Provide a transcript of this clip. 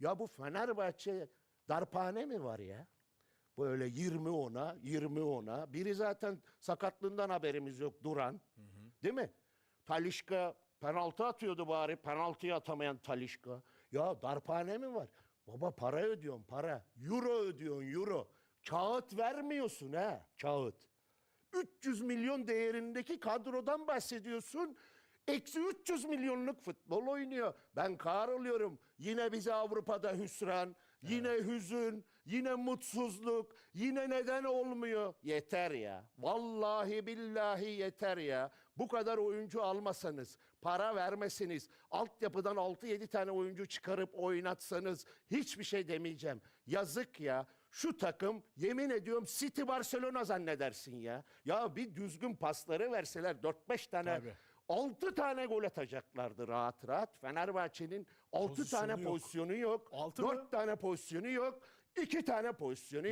Ya bu Fenerbahçe darphane mi var ya? Böyle 20 ona, 20 ona. Biri zaten sakatlığından haberimiz yok Duran. Değil mi? Talişka penaltı atıyordu bari. Penaltıyı atamayan Talişka. Ya darphane mi var? Baba para ödüyorsun para. Euro ödüyorsun euro. Kağıt vermiyorsun ha kağıt. 300 milyon değerindeki kadrodan bahsediyorsun. Eksi 300 milyonluk futbol oynuyor. Ben kahroluyorum. Yine bize Avrupa'da hüsran, yine hüzün, yine mutsuzluk, yine neden olmuyor. Yeter ya. Vallahi billahi yeter ya. Bu kadar oyuncu almasanız, para vermesiniz, altyapıdan 6-7 tane oyuncu çıkarıp oynatsanız hiçbir şey demeyeceğim. Yazık ya. Şu takım yemin ediyorum City Barcelona zannedersin ya. Ya bir düzgün pasları verseler 4-5 tane Tabii. 6 tane gol atacaklardı rahat rahat. Fenerbahçe'nin 6 Pozisyonu tane yok. pozisyonu yok. Altı 4 mı? tane pozisyonu yok. 2 tane pozisyonu